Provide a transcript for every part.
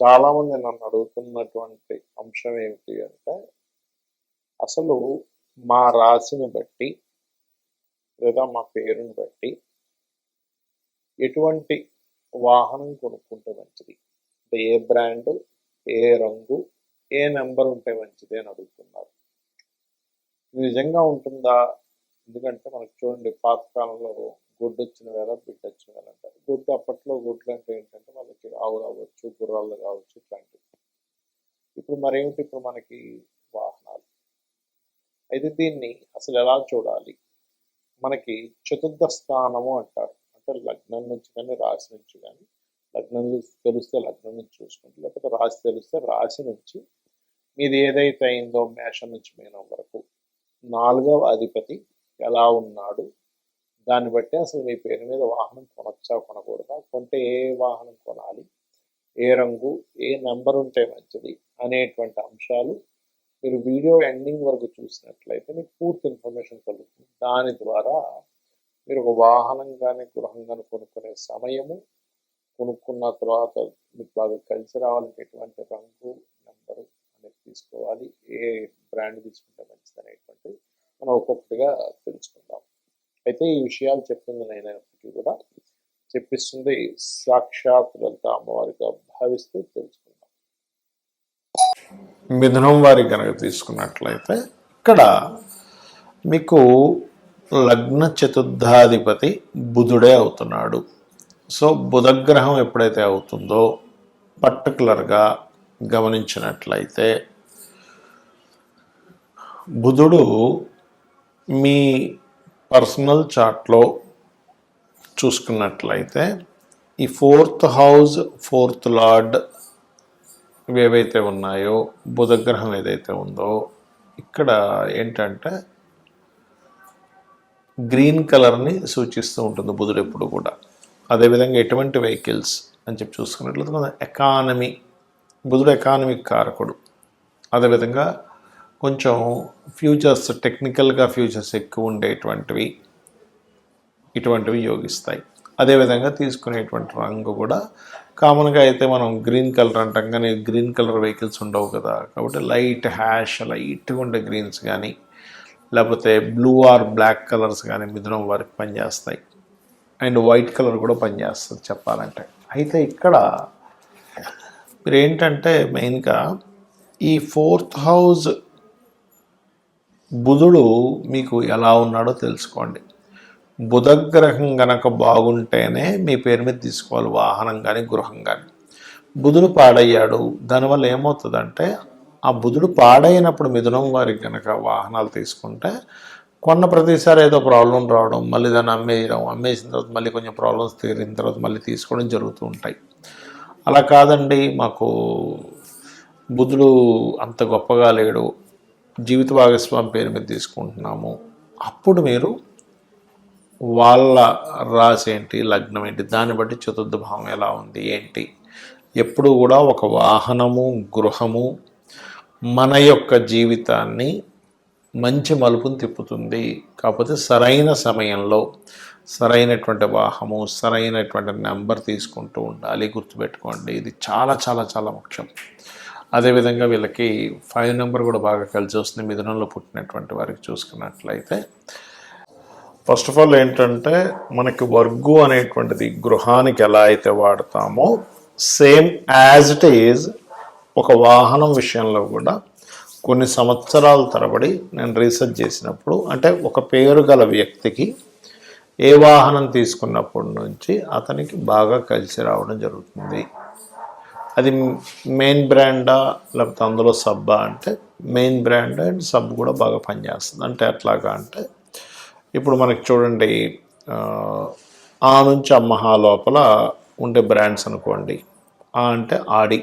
చాలామంది నన్ను అడుగుతున్నటువంటి అంశం ఏమిటి అంటే అసలు మా రాశిని బట్టి లేదా మా పేరుని బట్టి ఎటువంటి వాహనం కొనుక్కుంటే మంచిది? అంటే ఏ బ్రాండ్ ఏ రంగు ఏ నెంబర్ ఉంటే మంచిది అని అడుగుతున్నారు. నిజంగా ఉంటుందా? ఎందుకంటే మనకు చూడండి పాతకాలంలో గుడ్డు వచ్చిన వేళ బిడ్డ వచ్చిన వేళ అంటారు. గుడ్డు అప్పట్లో గుడ్లు అంటే ఏంటంటే మనకి ఆవులు అవ్వచ్చు గుర్రాలు కావచ్చు ఇట్లాంటివి. ఇప్పుడు మరేమిటి? ఇప్పుడు మనకి వాహనాలు. అయితే దీన్ని అసలు ఎలా చూడాలి? మనకి చతుర్థ స్థానము అంటారు. అంటే లగ్నం నుంచి కానీ రాశి నుంచి కానీ లగ్నం తెలిస్తే లగ్నం నుంచి చూసుకుంటే లేకపోతే రాశి తెలిస్తే రాశి నుంచి మీది ఏదైతే అయిందో మేషం నుంచి మీనం వరకు నాలుగవ అధిపతి ఎలా ఉన్నాడు? దాన్ని బట్టి అసలు మీ పేరు మీద వాహనం కొనొచ్చా కొనకూడదా? కొంటే ఏ వాహనం కొనాలి? ఏ రంగు? ఏ నెంబర్ ఉంటే మంచిది? అనేటువంటి అంశాలు మీరు వీడియో ఎండింగ్ వరకు చూసినట్లయితే మీకు పూర్తి ఇన్ఫర్మేషన్ కలుగుతుంది. దాని ద్వారా మీరు ఒక వాహనం కానీ గృహం కానీ కొనుక్కునే సమయము కొనుక్కున్న తర్వాత మీకు బాగా కలిసి రావాలంటే ఎటువంటి రంగు నెంబరు అనేది తీసుకోవాలి ఏ బ్రాండ్ తీసుకుంటే మంచిది అనేటువంటిది మనం ఒక్కొక్కటిగా తెలుసుకుందాం. అయితే ఈ విషయాలు చెప్తుంది నేనైనప్పటికీ కూడా. చెప్పిస్తుంది సాక్షాత్ లలిత అమ్మవారిగా భావిస్తూ తెలుసుకుందాం. మిథునం వారి కనుక తీసుకున్నట్లయితే ఇక్కడ మీకు లగ్న చతుర్థాధిపతి బుధుడే అవుతున్నాడు. సో బుధగ్రహం ఎప్పుడైతే అవుతుందో పర్టికులర్గా గమనించినట్లయితే బుధుడు మీ పర్సనల్ చార్ట్లో చూసుకున్నట్లయితే ఈ ఫోర్త్ హౌస్ ఫోర్త్ లార్డ్ ఇవి ఏవైతే ఉన్నాయో బుధగ్రహం ఏదైతే ఉందో ఇక్కడ ఏంటంటే గ్రీన్ కలర్ని సూచిస్తూ ఉంటుంది బుధుడు ఎప్పుడు కూడా. అదేవిధంగా ఎటువంటి వెహికల్స్ అని చెప్పి చూసుకున్నట్లయితే కొంత ఎకానమీ బుధుడు ఎకానమిక్ కారకుడు. అదేవిధంగా కొంచెం ఫ్యూచర్స్ టెక్నికల్గా ఫ్యూచర్స్ ఎక్కువ ఉండేటువంటివి ఇటువంటివి యోగిస్తాయి. అదేవిధంగా తీసుకునేటువంటి రంగు కూడా కామన్గా అయితే మనం గ్రీన్ కలర్ అంటాం కానీ గ్రీన్ కలర్ వెహికల్స్ ఉండవు కదా. కాబట్టి లైట్ హ్యాష్ లైట్గా ఉండే గ్రీన్స్ కానీ లేకపోతే బ్లూ ఆర్ బ్లాక్ కలర్స్ కానీ మిథునం వారికి పనిచేస్తాయి. అండ్ వైట్ కలర్ కూడా పనిచేస్తుంది చెప్పాలంటే. అయితే ఇక్కడ మీరు ఏంటంటే మెయిన్గా ఈ ఫోర్త్ హౌస్ బుధుడు మీకు ఎలా ఉన్నాడో తెలుసుకోండి. బుధగ్రహం గనక బాగుంటేనే మీ పేరు మీద తీసుకోవాలి వాహనం కానీ గృహం కానీ బుధుడు పాడయ్యాడు దానివల్ల ఏమవుతుందంటే ఆ బుధుడు పాడైనప్పుడు మిథునం వారికి కనుక వాహనాలు తీసుకుంటే కొన్న ప్రతిసారి ఏదో ప్రాబ్లం రావడం మళ్ళీ దాన్ని అమ్మేయడం అమ్మేసిన తర్వాత మళ్ళీ కొంచెం ప్రాబ్లమ్స్ తీరిన తర్వాత మళ్ళీ తీసుకోవడం జరుగుతూ ఉంటాయి. అలా కాదండి మాకు బుధుడు అంత గొప్పగా లేడు. జీవిత భాగస్వామి పేరు మీద తీసుకుంటున్నాము. అప్పుడు మీరు వాళ్ళ రాశి ఏంటి లగ్నం ఏంటి దాన్ని బట్టి చతుర్థ భావం ఎలా ఉంది ఏంటి? ఎప్పుడు కూడా ఒక వాహనము గృహము మన యొక్క జీవితాన్ని మంచి మలుపును తిప్పుతుంది. కాకపోతే సరైన సమయంలో సరైనటువంటి వాహము సరైనటువంటి నెంబర్ తీసుకుంటూ ఉండాలి గుర్తుపెట్టుకోండి. ఇది చాలా చాలా చాలా ముఖ్యం. అదేవిధంగా వీళ్ళకి ఫైవ్ నెంబర్ కూడా బాగా కలిసి వస్తుంది. మిథునంలో పుట్టినటువంటి వారికి చూసుకున్నట్లయితే ఫస్ట్ ఆఫ్ ఆల్ ఏంటంటే మనకి వర్గు అనేటువంటిది గృహానికి ఎలా అయితే వాడతామో సేమ్ యాజ్ ఇట్ ఈజ్ ఒక వాహనం విషయంలో కూడా కొన్ని సంవత్సరాల తరబడి నేను రీసెర్చ్ చేసినప్పుడు అంటే ఒక పేరు గల వ్యక్తికి ఏ వాహనం తీసుకున్నప్పటి నుంచి అతనికి బాగా కలిసి రావడం జరుగుతుంది. అది మెయిన్ బ్రాండా లేకపోతే అందులో సబ్బా అంటే మెయిన్ బ్రాండ్ అండ్ సబ్ కూడా బాగా పనిచేస్తుంది. అంటే ఎట్లాగా అంటే ఇప్పుడు మనకి చూడండి ఆ, నుంచి అమ్మహా లోపల ఉండే బ్రాండ్స్ అనుకోండి. ఆ అంటే ఆడి.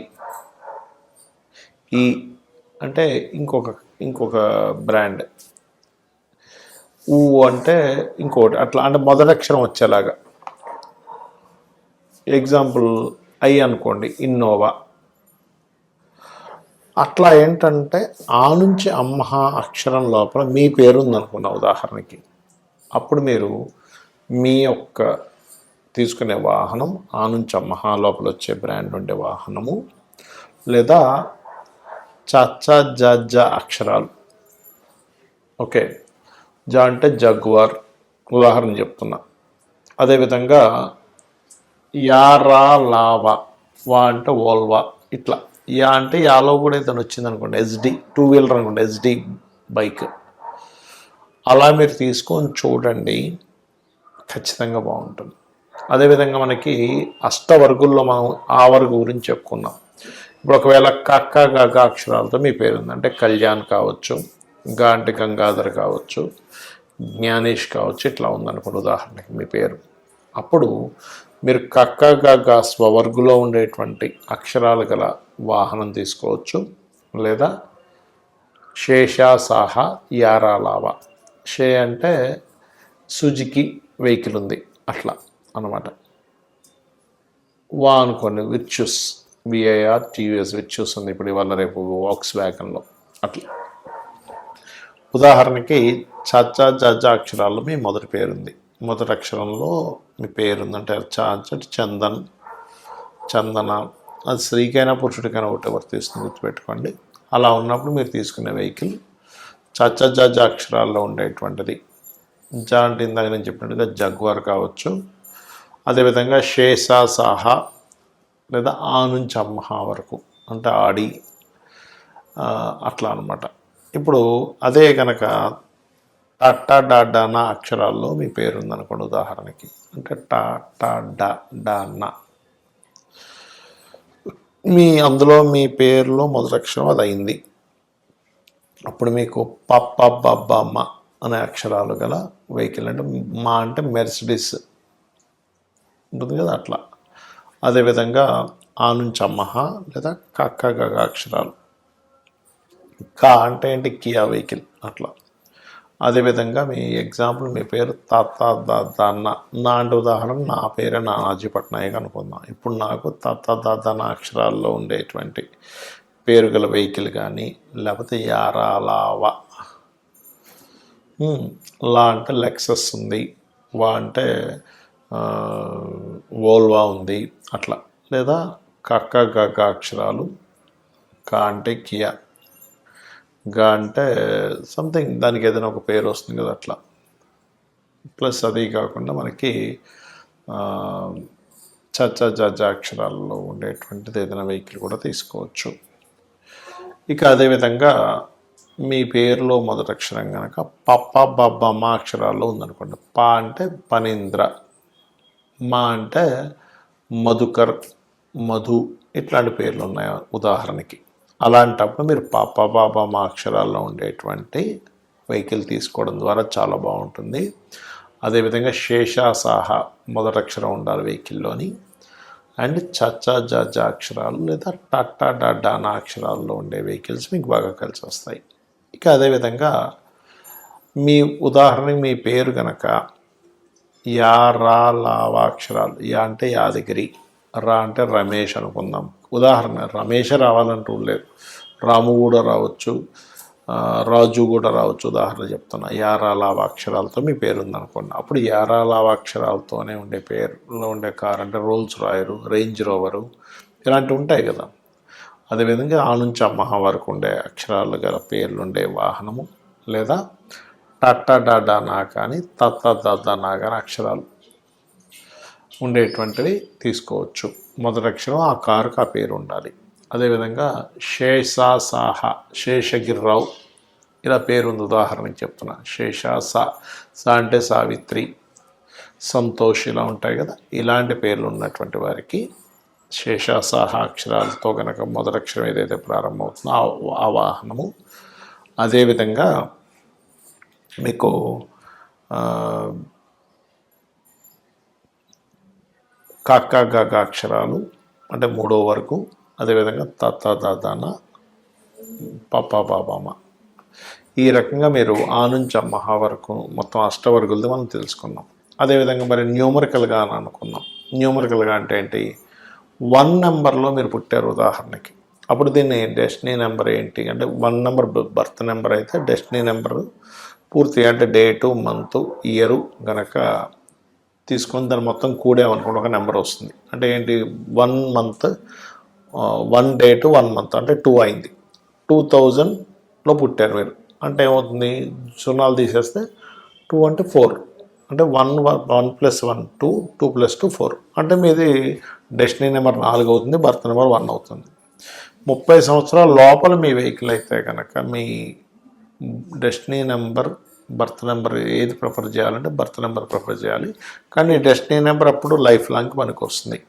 ఈ అంటే ఇంకొక ఇంకొక బ్రాండ్ ఊ అంటే ఇంకోటి. అట్లా అంటే మొదటి అక్షరం వచ్చేలాగా. ఎగ్జాంపుల్ అయ్యి అనుకోండి ఇన్నోవా. అట్లా ఏంటంటే ఆ నుంచి అమ్మహ అక్షరం లోపల మీ పేరు ఉందనుకున్న ఉదాహరణకి. అప్పుడు మీరు మీ యొక్క తీసుకునే వాహనం ఆ నుంచి అమ్మహ లోపల వచ్చే బ్రాండ్ ఉండే వాహనము లేదా చచ్చా జ అక్షరాలు. ఓకే. జ అంటే జగ్వార్. ఉదాహరణ చెప్తున్నా. అదేవిధంగా యారా లావా వా అంటే ఓల్వా ఇట్లా. యా అంటే యాలో కూడా ఏదైనా వచ్చింది అనుకోండి ఎస్డి టూ వీలర్ అనుకోండి ఎస్డి బైక్. అలా మీరు తీసుకొని చూడండి ఖచ్చితంగా బాగుంటుంది. అదేవిధంగా మనకి అష్టవర్గుల్లో మనం ఆ వర్గు గురించి చెప్పుకున్నాం ఇప్పుడు ఒకవేళ కక్క గగ అక్షరాలతో మీ పేరు ఉంది అంటే కళ్యాణ్ కావచ్చు గా అంటే గంగాధర్ కావచ్చు జ్ఞానేష్ కావచ్చు ఇట్లా ఉందనుకోండి ఉదాహరణకి మీ పేరు. అప్పుడు మీరు కక్కగా స్వవర్గులో ఉండేటువంటి అక్షరాలు గల వాహనం తీసుకోవచ్చు లేదా శేషాసాహ యారాలావ షే అంటే సుజుకి వెహికల్ ఉంది అట్లా అన్నమాట. వా అనుకోండి విచ్యూస్ విఐఆర్ టీవీఎస్ విచ్యూస్ ఉంది ఇప్పుడు ఇవాళ రేపు వాక్స్ వ్యాగన్లో అట్లా. ఉదాహరణకి చచ్చా జజ అక్షరాల్లో మీ మొదటి పేరుంది. మొదటి అక్షరంలో మీ పేరు ఉందంటే చ చందన్ చందన. అది స్త్రీకైనా పురుషుడికైనా ఒకటి వర్తిస్తుంది గుర్తుపెట్టుకోండి. అలా ఉన్నప్పుడు మీరు తీసుకునే వెహికల్ చచ్చ అక్షరాల్లో ఉండేటువంటిది. జ అంటే ఇందాక నేను చెప్పినట్టుగా జగ్వార్ కావచ్చు. అదేవిధంగా షేసా సాహా లేదా ఆ నుంచి అమ్మహ వరకు అంటే ఆడి అట్లా అనమాట ఇప్పుడు అదే కనుక టట్టా డా నా అక్షరాల్లో మీ పేరు ఉందనుకోండి ఉదాహరణకి. అంటే టా టా డా డా నా మీ అందులో మీ పేరులో మొదటి అక్షరం అది అయింది అప్పుడు మీకు పప్ప బబ్బమ్మ అనే అక్షరాలు గల వెహికల్ అంటే మా అంటే మెర్సిడిస్. ఉంటుంది కదా అట్లా. అదేవిధంగా ఆ నుంచి అమ్మహ లేదా కక్క గగ అక్షరాలు. కా అంటే ఏంటి? Kia vehicle. అట్లా. అదేవిధంగా మీ ఎగ్జాంపుల్ మీ పేరు తాత దాద అన్న నా అంటే ఉదాహరణ నా పేరే నానాజీ పట్నాయక్ అనుకుందాం. ఇప్పుడు నాకు తాత దాద నా అక్షరాల్లో ఉండేటువంటి పేరు గల వెహికల్ కానీ లేకపోతే యారాలావా. లా అంటే లెక్సస్ ఉంది వా అంటే ఓల్వా వోల్వా ఉంది అట్లా. లేదా కక్క గగ అక్షరాలు కా అంటే కియా. గా అంటే సంథింగ్ దానికి ఏదైనా ఒక పేరు వస్తుంది కదా అట్లా. ప్లస్ అది కాకుండా మనకి ఆ, చచ్చ జజ అక్షరాల్లో ఉండేటువంటిది ఏదైనా వెహికల్ కూడా తీసుకోవచ్చు. ఇక అదేవిధంగా మీ పేరులో మొదటి అక్షరం కనుక పప్ప బబ్బ మా అక్షరాల్లో ఉందనుకోండి. పా అంటే పనీంద్ర మా అంటే మధుకర్ మధు ఇట్లాంటి పేర్లు ఉన్నాయి ఉదాహరణకి. అలాంటప్పుడు మీరు పాప బాబా మా అక్షరాల్లో ఉండేటువంటి వెహికల్ తీసుకోవడం ద్వారా చాలా బాగుంటుంది. అదేవిధంగా శేషాసాహ మొదట అక్షరం ఉండాలి వెహికల్లోని. అండ్ చచ్చా జజ అక్షరాలు లేదా టట్టా డడ్డానా అక్షరాల్లో ఉండే వెహికల్స్ మీకు బాగా కలిసి వస్తాయి. ఇక అదేవిధంగా మీ ఉదాహరణకి మీ పేరు కనుక యా రా లావా అక్షరాలు యా అంటే యాదగిరి. రా అంటే రమేష్ అనుకుందాం. ఉదాహరణ రమేష్ రావాలంటూ లేదు. రాము కూడా రావచ్చు రాజు కూడా రావచ్చు ఉదాహరణ చెప్తున్నా. యారా లావాక్షరాలతో మీ పేరు ఉందనుకోండి. అప్పుడు యారా లావాక్షరాలతోనే ఉండే పేరులో ఉండే కార్ అంటే రోల్స్ రాయరు రేంజ్ రోవరు ఇలాంటివి ఉంటాయి కదా. అదేవిధంగా ఆ నుంచి అమ్మహ వరకు ఉండే అక్షరాలు గల పేర్లు ఉండే వాహనము లేదా టట్ట డా నా కానీ తత్త దద్ద నా కానీ అక్షరాలు. ఉండేటువంటివి తీసుకోవచ్చు. మొదటి అక్షరం ఆ కారుకు ఆ పేరు ఉండాలి. అదేవిధంగా శేషా సాహ శేషగిరిరావు ఇలా పేరు ఉంది. ఉదాహరణకి చెప్తున్నా. శేషా సా సా అంటే సావిత్రి సంతోష్ ఇలా ఉంటాయి కదా. ఇలాంటి పేర్లు ఉన్నటువంటి వారికి శేషాసాహ అక్షరాలతో కనుక మొదటి అక్షరం ఏదైతే ప్రారంభమవుతుందో ఆ- ఆ వాహనము. అదేవిధంగా మీకు ఆ, కాకా గాగా అక్షరాలు అంటే మూడో వరకు అదేవిధంగా తత్త దాదాన పప్ప బాబామ ఈ రకంగా మీరు ఆ నుంచి మహా వరకు మొత్తం అష్టవర్గులది మనం తెలుసుకున్నాం. అదేవిధంగా మరి న్యూమరికల్గా అని అనుకున్నాం. న్యూమరికల్గా అంటే ఏంటి? వన్ నెంబర్లో మీరు పుట్టారు ఉదాహరణకి. అప్పుడు దీన్ని డెస్టినీ నెంబర్ ఏంటి? అంటే వన్ నెంబర్ బర్త్ నెంబర్ అయితే డెస్టినీ నెంబరు పూర్తి అంటే డేటు మంత్ ఇయరు గనక తీసుకొని దాన్ని మొత్తం కూడామనుకోండి ఒక నెంబర్ వస్తుంది. అంటే ఏంటి? One month one day two one month అంటే టూ అయింది. టూ థౌజండ్లో పుట్టారు మీరు. అంటే ఏమవుతుంది? సున్నాలు తీసేస్తే టూ అంటే ఫోర్. అంటే one one plus one two two plus two four. అంటే మీది డెస్టినీ నెంబర్ నాలుగు అవుతుంది బర్త్ నెంబర్ వన్ అవుతుంది. ముప్పై సంవత్సరాల లోపల మీ వెహికల్ అయితే కనుక మీ డెస్టినీ నెంబర్ బర్త్ నెంబర్ ఏది ప్రిఫర్ చేయాలంటే బర్త్ నెంబర్ ప్రిఫర్ చేయాలి. కానీ డెస్టినీ నెంబర్ అప్పుడు లైఫ్ లాంగ్ పనికి వస్తుంది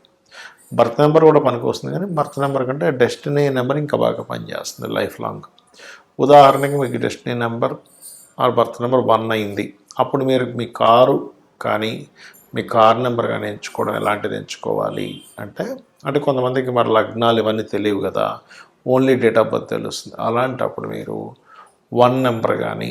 బర్త్ నెంబర్ కూడా పనికి వస్తుంది కానీ బర్త్ నెంబర్ కంటే డెస్టినీ నెంబర్ ఇంకా బాగా పనిచేస్తుంది లైఫ్ లాంగ్. ఉదాహరణకి మీకు డెస్టినీ నెంబర్ ఆ బర్త్ నెంబర్ వన్ అయింది. అప్పుడు మీరు మీ కారు కానీ మీ కార్ నెంబర్ కానీ ఎంచుకోవడం ఎలాంటిది ఎంచుకోవాలి అంటే అంటే కొంతమందికి మరి లగ్నాలు ఇవన్నీ తెలియవు కదా. ఓన్లీ డేట్ ఆఫ్ బర్త్ తెలుస్తుంది. అలాంటప్పుడు మీరు వన్ నెంబర్ కానీ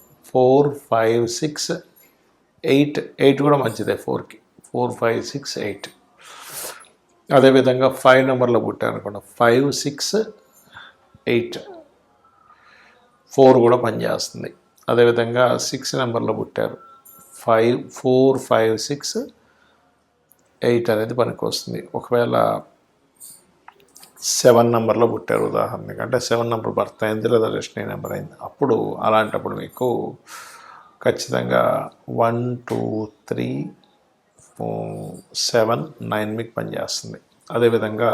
four five six eight eight కూడా మంచిదే ఫోర్కి. Four five six eight. అదేవిధంగా ఫైవ్ నెంబర్లో పుట్టారు అనుకోండి ఫైవ్ సిక్స్ ఎయిట్. ఫోర్ కూడా పనిచేస్తుంది. అదేవిధంగా సిక్స్ నెంబర్లో పుట్టారు five four five six eight అనేది పనికి వస్తుంది ఒకవేళ సెవెన్ నెంబర్లో పుట్టారు ఉదాహరణకి. అంటే సెవెన్ నెంబర్ బర్త్ అయింది లేదా డెస్టినీ నెంబర్ అయింది. అప్పుడు అలాంటప్పుడు మీకు ఖచ్చితంగా one two three seven nine మీకు పనిచేస్తుంది అదేవిధంగా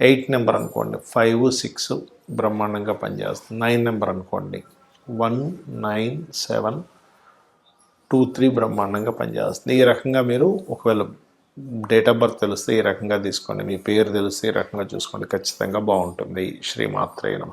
ఎయిట్ నెంబర్ అనుకోండి ఫైవ్ సిక్స్ బ్రహ్మాండంగా పనిచేస్తుంది నైన్ నెంబర్ అనుకోండి one nine seven two three బ్రహ్మాండంగా పనిచేస్తుంది ఈ రకంగా మీరు ఒకవేళ డేట్ ఆఫ్ బర్త్ తెలిస్తే ఈ రకంగా తీసుకోండి. మీ పేరు తెలిస్తే ఈ రకంగా చూసుకోండి. ఖచ్చితంగా బాగుంటుంది. శ్రీమాత్రే నమ.